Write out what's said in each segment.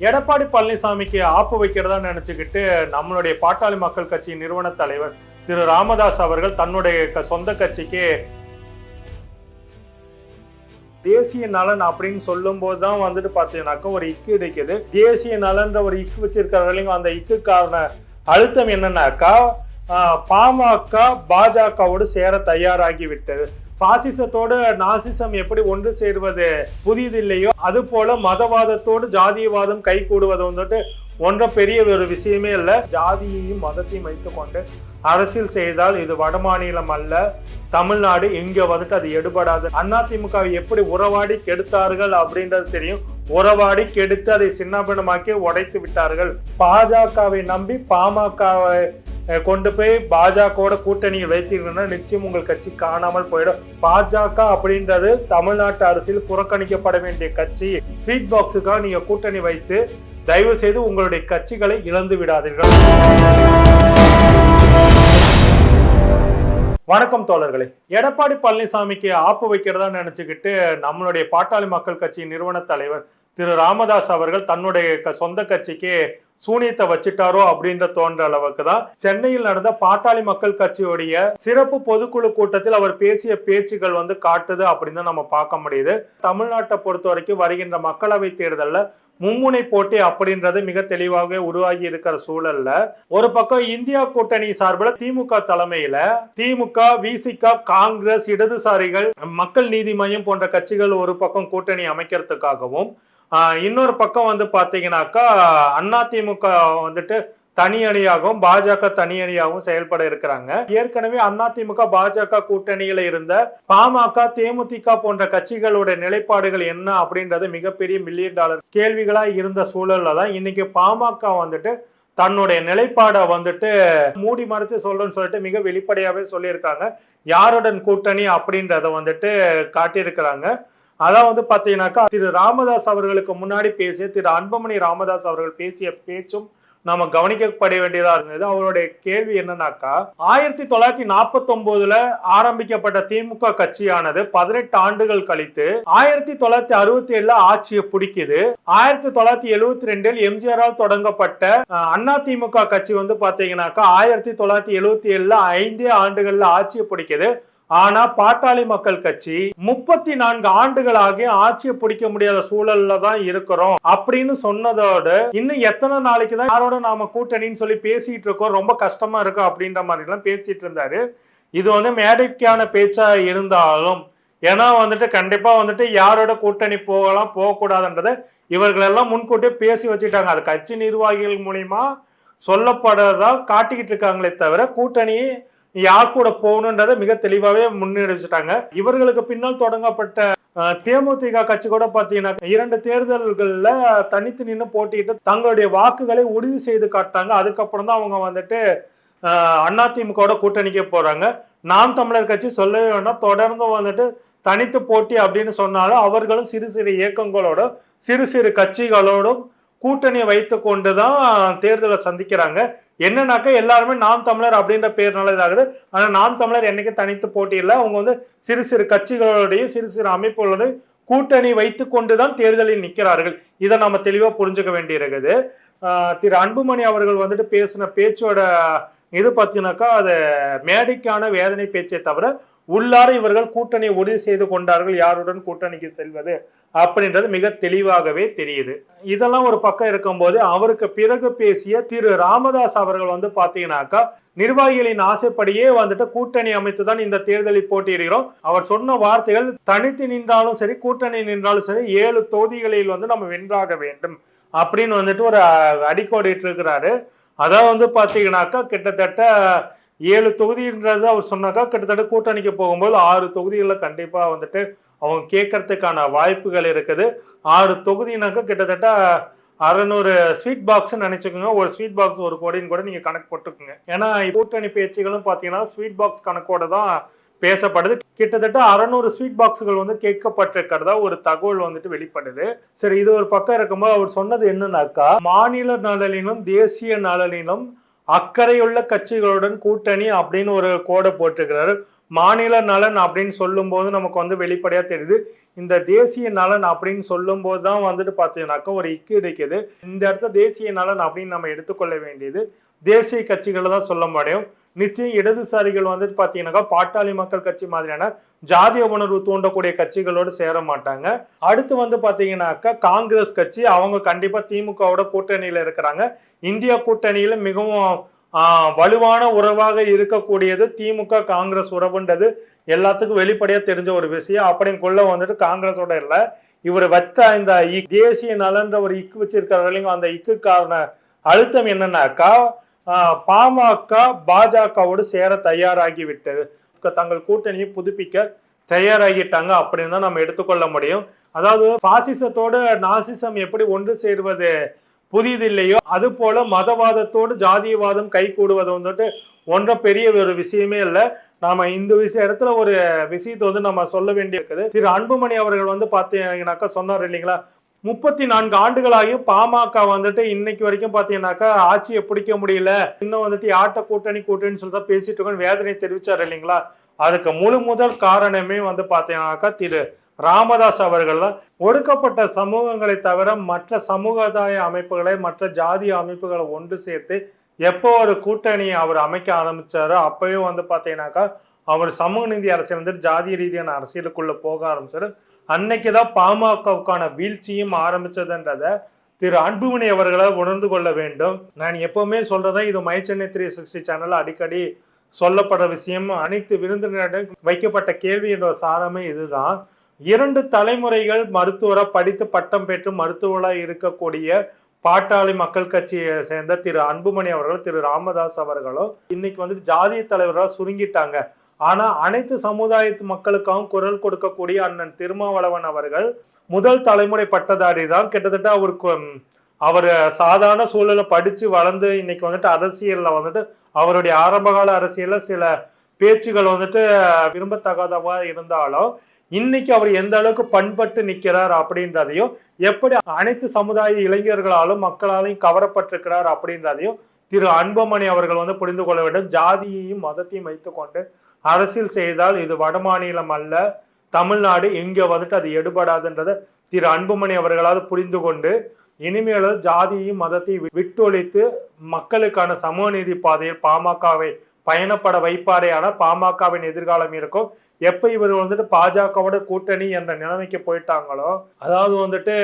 எடப்பாடி பழனிசாமிக்கு ஆப்பு வைக்கிறதா நினைச்சுக்கிட்டு நம்மளுடைய பாட்டாளி மக்கள் கட்சி நிறுவன தலைவர் திரு ராமதாஸ் அவர்கள் தன்னுடைய க- சொந்த கட்சிக்கு தேசிய நலன் அப்படின்னு சொல்லும் போதுதான் வந்துட்டு பார்த்தீங்கன்னாக்கா ஒரு இக்கு இருக்குது தேசிய நலன்ற ஒரு இக்கு வச்சிருக்கிறவங்க அந்த இக்குக்கான அழுத்தம் என்னன்னாக்கா பாமக பாஜகவோடு சேர தயாராகி விட்டது. பாசிசத்தோடு நாசிசம் எப்படி ஒன்று சேருவது புதியதில்லையோ அது போல மதவாதத்தோடு ஜாதியவாதம் கை கூடுவது வந்துட்டு ஒன்ற பெரிய ஒரு விஷயமே இல்லை. ஜாதியையும் மதத்தையும் வைத்துக்கொண்டு அரசியல் செய்தால் இது வடமாநிலம் அல்ல தமிழ்நாடு இங்கே வந்துட்டு அது எடுபடாது. அதிமுகவை எப்படி உறவாடி கெடுத்தார்கள் அப்படின்றது தெரியும். உறவாடி கெடுத்து அதை சின்னபின்னமாக்கி உடைத்து விட்டார்கள். பாஜகவை நம்பி பாமகவை கொண்டு போய் பாஜகவோட கூட்டணியில் வைத்தீங்கன்னா நிச்சயம் உங்கள் கட்சி காணாமல் போயிடும். பாஜக அப்படின்றது தமிழ்நாட்டு அரசியல் புறக்கணிக்கப்பட வேண்டிய கட்சி. ஸ்வீட் பாக்ஸுக்காக நீங்க கூட்டணி வைத்து தயவு செய்து உங்களுடைய கட்சிகளை இழந்து விடாதீர்கள். வணக்கம் தோழர்களே. எடப்பாடி பழனிசாமிக்கு ஆப்பு வைக்கிறதா நினைச்சுக்கிட்டு நம்மளுடைய பாட்டாளி மக்கள் கட்சி நிறுவன தலைவர் திரு ராமதாஸ் அவர்கள் தன்னுடைய க- சொந்த கட்சிக்கு சூனியத்தை வச்சுட்டாரோ அப்படின்ற தோன்ற அளவுக்கு தான் சென்னையில் நடந்த பாட்டாளி மக்கள் கட்சியுடைய சிறப்பு பொதுக்குழு கூட்டத்தில் அவர் பேசிய பேச்சுகள் வந்து காட்டுது அப்படின்னு நம்ம பார்க்க முடியுது. தமிழ்நாட்டை பொறுத்த வரைக்கும் வருகின்ற மக்களவை தேர்தலில் மும்முனை போட்டி அப்படின்றது மிக தெளிவாக உருவாகி இருக்கிற சூழல்ல. ஒரு பக்கம் இந்தியா கூட்டணி சார்பில் திமுக தலைமையில திமுக விசிக காங்கிரஸ் இடதுசாரிகள் மக்கள் நீதி மையம் போன்ற கட்சிகள் ஒரு பக்கம் கூட்டணி அமைக்கிறதுக்காகவும் இன்னொரு பக்கம் வந்து பாத்தீங்கன்னாக்கா அதிமுக வந்துட்டு தனி அணியாகவும் பாஜக தனி அணியாகவும் செயல்பட இருக்கிறாங்க. ஏற்கனவே அதிமுக பாஜக கூட்டணியில இருந்த பாமக தேமுதிக போன்ற கட்சிகளுடைய நிலைப்பாடுகள் என்ன அப்படின்றது மிகப்பெரிய மில்லியன் டாலர் கேள்விகளா இருந்த சூழல்ல தான் இன்னைக்கு பாமக வந்துட்டு தன்னுடைய நிலைப்பாடை வந்துட்டு மூடி மறைச்சு சொல்றேன்னு சொல்லிட்டு மிக வெளிப்படையாவே சொல்லியிருக்காங்க. யாருடன் கூட்டணி அப்படின்றத வந்துட்டு காட்டியிருக்கிறாங்க. அதான் வந்து பாத்தீங்கன்னாக்கா திரு ராமதாஸ் அவர்களுக்கு முன்னாடி பேசிய திரு அன்புமணி ராமதாஸ் அவர்கள் பேசிய பேச்சும் நாம கவனிக்கப்பட வேண்டியதா இருந்தது. அவருடைய கேள்வி என்னன்னாக்கா ஆயிரத்தி தொள்ளாயிரத்தி நாற்பத்தி ஒன்பதுல ஆரம்பிக்கப்பட்ட திமுக கட்சியானது பதினெட்டு ஆண்டுகள் கழித்து ஆயிரத்தி தொள்ளாயிரத்தி அறுபத்தி ஏழுல ஆட்சியை பிடிக்குது. ஆயிரத்தி தொள்ளாயிரத்தி எழுபத்தி ரெண்டில் எம்ஜிஆரால் தொடங்கப்பட்ட அண்ணா திமுக கட்சி வந்து பாத்தீங்கன்னாக்கா ஆயிரத்தி தொள்ளாயிரத்தி எழுபத்தி ஏழுல ஐந்தே ஆண்டுகள்ல ஆட்சியை பிடிக்குது. ஆனா பாட்டாளி மக்கள் கட்சி முப்பத்தி நான்கு ஆண்டுகளாக ஆட்சியை பிடிக்க முடியாத சூழல்ல தான் இருக்கிறோம் அப்படின்னு சொன்னதோடு இன்னும் எத்தனை நாளைக்கு தான் யாரோட நாம கூட்டணின்னு சொல்லி பேசிட்டு இருக்கோம்? ரொம்ப கஷ்டமா இருக்கு அப்படின்ற மாதிரி எல்லாம் பேசிட்டு இருந்தாரு. இது வந்து மேடைக்கான பேச்சா இருந்தாலும் ஏன்னா வந்துட்டு கண்டிப்பா வந்துட்டு யாரோட கூட்டணி போகலாம் போகக்கூடாதுன்றதை இவர்கள் எல்லாம் முன்கூட்டியே பேசி வச்சுட்டாங்க. அது கட்சி நிர்வாகிகள் மூலியமா சொல்லப்படுறதா காட்டிக்கிட்டு இருக்காங்களே தவிர கூட்டணியை யார் கூட போகணுன்றதை மிக தெளிவாகவே முன்னெடுத்துட்டாங்க இவர்களுக்கு பின்னால் தொடங்கப்பட்ட தேமுதிக கட்சி கூட பார்த்தீங்கன்னா இரண்டு தேர்தல்கள்ல தனித்து நின்று போட்டிட்டு தங்களுடைய வாக்குகளை உறுதி செய்து காட்டாங்க. அதுக்கப்புறம் தான் அவங்க வந்துட்டு அதிமுகவோட கூட்டணிக்க போறாங்க. நாம் தமிழர் கட்சி சொல்லவே வேண்டாம். தொடர்ந்து வந்துட்டு தனித்து போட்டி அப்படின்னு சொன்னாலும் அவர்களும் சிறு சிறு இயக்கங்களோடும் சிறு சிறு கட்சிகளோடும் கூட்டணியை வைத்து கொண்டு தான் தேர்தலை சந்திக்கிறாங்க. என்னன்னாக்கா எல்லாருமே நாம் தமிழர் அப்படின்ற பேர்னால இதாகுது. ஆனால் நாம் தமிழர் என்னைக்கு தனித்து போட்டியில் அவங்க வந்து சிறு சிறு கட்சிகளோடையும் சிறு சிறு அமைப்புகளோடையும் கூட்டணி வைத்து கொண்டு தான் தேர்தலில் நிற்கிறார்கள் இதை நம்ம தெளிவாக புரிஞ்சுக்க வேண்டியிருக்குது. திரு அன்புமணி அவர்கள் வந்துட்டு பேசின பேச்சோட இது பார்த்தீங்கன்னாக்கா அது மேடைக்கான வேதனை பேச்சை தவிர உள்ளார இவர்கள் கூட்டணி உறுதி செய்து கொண்டார்கள் யாருடன் கூட்டணிக்கு செல்வது அப்படின்றது மிக தெளிவாகவே தெரியுது. இதெல்லாம் ஒரு பக்கம் இருக்கும்போது அவருக்கு பிறகு பேசிய திரு ராமதாஸ் அவர்கள் வந்து பாத்தீங்கன்னாக்கா நிர்வாகிகளின் ஆசைப்படியே வந்துட்டு கூட்டணி அமைத்து தான் இந்த தேர்தலில் போட்டியிடுகிறோம். அவர் சொன்ன வார்த்தைகள் தனித்து நின்றாலும் சரி கூட்டணி நின்றாலும் சரி ஏழு தொகுதிகளில் வந்து நம்ம வென்றாக வேண்டும் அப்படின்னு வந்துட்டு ஒரு அடிக்கோடிட்டு இருக்கிறாரு அதான் வந்து பாத்தீங்கன்னாக்கா கிட்டத்தட்ட ஏழு தொகுதின்றது அவர் சொன்னாக்கா கிட்டத்தட்ட கூட்டணிக்கு போகும்போது ஆறு தொகுதிகளில் கண்டிப்பாக வந்துட்டு அவங்க கேட்கறதுக்கான வாய்ப்புகள் இருக்குது. ஆறு தொகுதினாக்கா கிட்டத்தட்ட அறநூறு ஸ்வீட் பாக்ஸ் நினைச்சுக்கோங்க. ஒரு ஸ்வீட் பாக்ஸ் ஒரு கோடின்னு கூட நீங்க கணக்கு போட்டுக்கோங்க. ஏன்னா கூட்டணி பேச்சுகளும் பாத்தீங்கன்னா ஸ்வீட் பாக்ஸ் கணக்கோட தான் பேசப்படுது. கிட்டத்தட்ட அறநூறு ஸ்வீட் பாக்ஸுகள் வந்து கேட்கப்பட்டிருக்கிறதா ஒரு தகவல் வந்துட்டு வெளிப்படுது. சரி இது ஒரு பக்கம் இருக்கும்போது அவர் சொன்னது என்னன்னாக்கா மாநில நலனிலும் தேசிய நலனிலும் அக்கறையுள்ள கட்சிகளுடன் கூட்டணி அப்படின்னு ஒரு கோடை போட்டிருக்கிறாரு. மாநில நலன் அப்படின்னு சொல்லும்போது நமக்கு வந்து வெளிப்படையா தெரியுது. இந்த தேசிய நலன் அப்படின்னு சொல்லும்போது தான் வந்துட்டு பார்த்தீங்கன்னாக்கா ஒரு இக்கு இருக்குது இந்த இடத்த தேசிய நலன் அப்படின்னு நம்ம எடுத்துக்கொள்ள வேண்டியது தேசிய கட்சிகளை தான் சொல்ல முடியும். நிச்சயம் இடதுசாரிகள் வந்துட்டு பார்த்தீங்கன்னாக்கா பாட்டாளி மக்கள் கட்சி மாதிரியான ஜாதிய உணர்வு தூண்டக்கூடிய கட்சிகளோடு சேர மாட்டாங்க. அடுத்து வந்து பாத்தீங்கன்னாக்கா காங்கிரஸ் கட்சி அவங்க கண்டிப்பா திமுகவோட கூட்டணியில இருக்கிறாங்க. இந்தியா கூட்டணியில மிகவும் வலுவான உறவாக இருக்கக்கூடியது திமுக காங்கிரஸ் உறவுன்றது எல்லாத்துக்கும் வெளிப்படையா தெரிஞ்ச ஒரு விஷயம். அப்படிங்குள்ள வந்துட்டு காங்கிரஸோட இல்ல. இவர் வச்ச இந்த இ- தேசிய நலன்ற ஒரு இக்கு வச்சிருக்காரு அந்த இக்குக்கான அழுத்தம் என்னன்னாக்கா பாமக பாஜகவோடு சேர தயாராகி விட்டது தங்கள் கூட்டணியை புதுப்பிக்க தயாராகிட்டாங்க அப்படின்னு தான் நம்ம எடுத்துக்கொள்ள முடியும். அதாவது பாசிசத்தோடு நாசிசம் எப்படி ஒன்று சேருவது புதிதில்லையோ அது போல மதவாதத்தோடு ஜாதியவாதம் கை கூடுவது வந்துட்டு ஒன்ற பெரிய ஒரு விஷயமே இல்லை. நாம இந்த விஷய இடத்துல ஒரு விஷயத்தை வந்து நம்ம சொல்ல வேண்டியிருக்குது. திரு அன்புமணி அவர்கள் வந்து பார்த்தீங்கன்னாக்கா சொன்னார் இல்லைங்களா? முப்பத்தி நான்கு ஆண்டுகளாகியும் பாமக வந்துட்டு இன்னைக்கு வரைக்கும் பார்த்தீங்கன்னாக்கா ஆட்சியை பிடிக்க முடியல. இன்னும் வந்துட்டு ஆட்ட கூட்டணி கூட்டணின்னு சொல்லி தான் பேசிட்டு இருக்கோம்னு வேதனை தெரிவிச்சார் இல்லைங்களா? அதுக்கு முழு முதல் காரணமே வந்து பார்த்தீங்கன்னாக்கா திரு ராமதாஸ் அவர்கள் தான். ஒடுக்கப்பட்ட சமூகங்களை தவிர மற்ற சமூகதாய அமைப்புகளை மற்ற ஜாதி அமைப்புகளை ஒன்று சேர்த்து எப்போ ஒரு கூட்டணியை அவர் அமைக்க ஆரம்பிச்சாரோ அப்பவே வந்து பார்த்தீங்கன்னாக்கா அவர் சமூக நீதி அரசியல் வந்துட்டு ஜாதிய ரீதியான அரசியலுக்குள்ள போக ஆரம்பிச்சாரு. அன்னைக்கு தான் பாமகவுக்கான வீழ்ச்சியும் ஆரம்பிச்சதுன்றத திரு அன்புமணி அவர்களை உணர்ந்து கொள்ள வேண்டும். நான் எப்பவுமே சொல்றதை இது my Chennai three sixty channel அடிக்கடி சொல்லப்படுற விஷயம். அனைத்து விருந்தினரிடம் வைக்கப்பட்ட கேள்வி என்ற சாரமே இதுதான். இரண்டு தலைமுறைகள் மருத்துவரை படித்து பட்டம் பெற்று மருத்துவராக இருக்கக்கூடிய பாட்டாளி மக்கள் கட்சியை சேர்ந்த திரு அன்புமணி அவர்கள் திரு ராமதாஸ் அவர்களும் இன்னைக்கு வந்துட்டு ஜாதிய தலைவராக சுருங்கிட்டாங்க. ஆனால் அனைத்து சமுதாயத்து மக்களுக்காகவும் குரல் கொடுக்கக்கூடிய அண்ணன் திருமாவளவன் அவர்கள் முதல் தலைமுறை பட்டதாரி தான். கிட்டத்தட்ட அவருக்கு அவர் சாதாரண சூழலை படித்து வளர்ந்து இன்னைக்கு வந்துட்டு அரசியலில் வந்துட்டு அவருடைய ஆரம்பகால அரசியலில் சில பேச்சுகள் வந்துட்டு விரும்பத்தகாதவா இருந்தாலும் இன்னைக்கு அவர் எந்த அளவுக்கு பண்பட்டு நிற்கிறார் அப்படின்றதையும் எப்படி அனைத்து சமுதாய இளைஞர்களாலும் மக்களாலையும் கவரப்பட்டிருக்கிறார் அப்படின்றதையும் திரு அன்புமணி அவர்கள் வந்து புரிந்து கொள்ள வேண்டும். ஜாதியையும் மதத்தையும் வைத்துக்கொண்டு அரசியல் செய்தால் இது வடமாநிலம் அல்ல தமிழ்நாடு எங்கே வந்துட்டு அது எடுபடாதுன்றதை திரு அன்புமணி அவர்களாவது புரிந்து கொண்டு இனிமேல் ஜாதியையும் மதத்தையும் விட்டொழித்து மக்களுக்கான சமூக நீதி பாதையில் பாமகவை பயணப்பட வைப்பாரே ஆனால் பாமகவின் எதிர்காலம் இருக்கும். எப்ப இவர் வந்துட்டு பாஜகவோட கூட்டணி என்ற நிலைமைக்கு போயிட்டாங்களோ அதாவது வந்துட்டு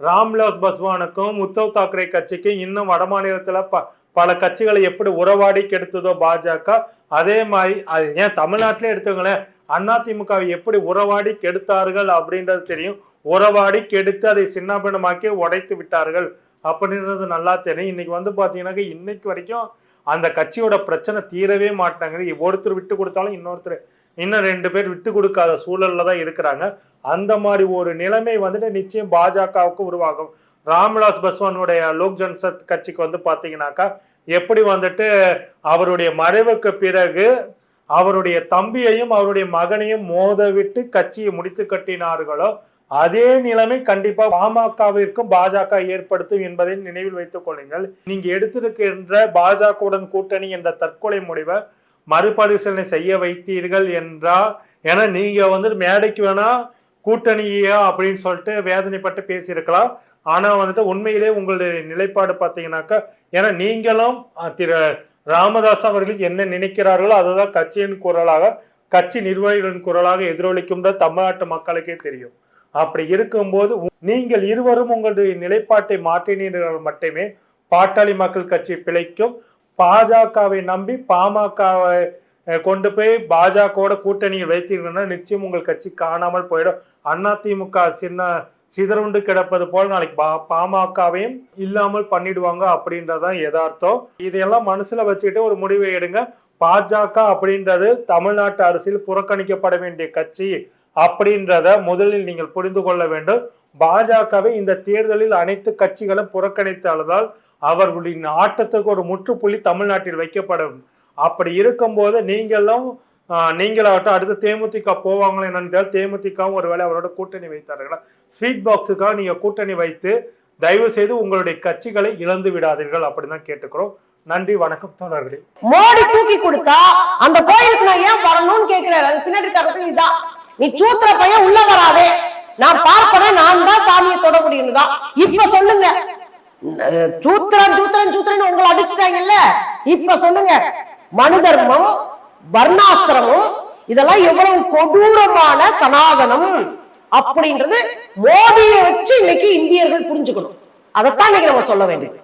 ராம்விலாஸ் பஸ்வானுக்கும் உத்தவ் தாக்கரே கட்சிக்கும் இன்னும் வடமாநிலத்தில் ப பல கட்சிகளை எப்படி உறவாடி கெடுத்ததோ பாஜக அதே மாதிரி அது ஏன் தமிழ்நாட்டிலே எடுத்துங்களேன் அதிமுகவை எப்படி உறவாடி கெடுத்தார்கள் அப்படின்றது தெரியும். உறவாடி கெடுத்து அதை சின்னாபின்னமாக்கி உடைத்து விட்டார்கள் அப்படின்றது நல்லா தெரியும். இன்னைக்கு வந்து பார்த்தீங்கன்னாக்க இன்னைக்கு வரைக்கும் அந்த கட்சியோட பிரச்சனை தீரவே மாட்டாங்க ஒருத்தர் விட்டு கொடுத்தாலும் இன்னொருத்தர் இன்னும் ரெண்டு பேர் விட்டு கொடுக்காத சூழல்ல தான் இருக்கிறாங்க. அந்த மாதிரி ஒரு நிலைமை வந்துட்டு நிச்சயம் பாஜகவுக்கு உருவாகும். ராம்விலாஸ் பஸ்வானுடைய லோக் ஜன்சத் கட்சிக்கு வந்து பார்த்தீங்கன்னாக்கா எப்படி வந்துட்டு அவருடைய மறைவுக்கு பிறகு அவருடைய தம்பியையும் அவருடைய மகனையும் மோதவிட்டு கட்சியை முடித்து கட்டினார்களோ அதே நிலைமை கண்டிப்பா பாமகவிற்கும் பாஜக ஏற்படுத்தும் என்பதை நினைவில் வைத்துக் கொள்ளுங்கள். நீங்க எடுத்திருக்கின்ற பாஜகவுடன் கூட்டணி என்ற தற்கொலை முடிவை மறுபரிசீலனை செய்ய வைத்தீர்கள் என்றா ஏன்னா நீங்க வந்து மேடைக்கு வேணா கூட்டணியா அப்படின்னு சொல்லிட்டு வேதனைப்பட்டு பேசியிருக்கலாம். ஆனா வந்துட்டு உண்மையிலே உங்களுடைய நிலைப்பாடு பார்த்தீங்கன்னாக்கா ஏன்னா நீங்களும் திரு ராமதாஸ் அவர்களுக்கு என்ன நினைக்கிறார்களோ அதுதான் கட்சியின் குரலாக கட்சி நிர்வாகிகளின் குரலாக எதிரொலிக்கும்ன்ற தமிழ்நாட்டு மக்களுக்கே தெரியும். அப்படி இருக்கும்போது நீங்கள் இருவரும் உங்களுடைய நிலைப்பாட்டை மாற்றினீர்கள் மட்டுமே பாட்டாளி மக்கள் கட்சி பிழைக்கும். பாஜகவை நம்பி பாமகவை கொண்டு போய் பாஜகவோட கூட்டணியில் வைத்தீங்கன்னா நிச்சயம் உங்கள் கட்சி காணாமல் போயிடும். அதிமுக சின்ன சிதறுண்டு கிடப்பது போல் நாளைக்கு பா பாமகவையும் இல்லாமல் பண்ணிடுவாங்க அப்படின்றதான் யதார்த்தம். இதையெல்லாம் மனசுல வச்சுக்கிட்டு ஒரு முடிவை எடுங்க. பாஜக அப்படின்றது தமிழ்நாட்டு அரசியல் புறக்கணிக்கப்பட வேண்டிய கட்சி அப்படின்றத முதலில் நீங்கள் புரிந்து கொள்ள வேண்டும். பாஜகவை இந்த தேர்தலில் அனைத்து கட்சிகளும் புறக்கணித்தால்தான் அவர்களுடைய ஆட்டத்துக்கு ஒரு முற்றுப்புள்ளி தமிழ்நாட்டில் வைக்கப்படும். அப்படி இருக்கும்போது நீங்களும் நீங்களாகட்டும் அடுத்து தேமுதிக போவாங்களோ என்னன்னு தெரியல தேமுதிகவும் ஒருவேளை அவரோட கூட்டணி வைத்தார்களா? ஸ்வீட் பாக்ஸுக்காக நீங்கள் கூட்டணி வைத்து தயவு செய்து உங்களுடைய கட்சிகளை இழந்து விடாதீர்கள் அப்படிதான் கேட்டுக்கிறோம். நன்றி வணக்கம் தோழர்களே. மோடி தூக்கி கொடுத்தா அந்த கோயிலுக்கு நான் ஏன் வரணும்னு கேட்கிறாரு? அது பின்னாடி இருக்க அரசியல் நீ சூத்திர பையன் உள்ள வராதே. நான் பார்ப்பேன்? நான் தான் சாமியை தொட முடியும் தான் இப்ப சொல்லுங்க. சூத்திரன் சூத்திரன் சூத்திரன் உங்களை அடிச்சுட்டாங்கல்ல? இப்ப சொல்லுங்க. மனு தர்மம் வர்ணாசிரமம் இதெல்லாம் எவ்வளவு கொடூரமான சனாதனம் அப்படின்றது மோடியை வச்சு இன்னைக்கு இந்தியர்கள் புரிஞ்சுக்கணும். அதைத்தான் இன்னைக்கு நம்ம சொல்ல வேண்டியது.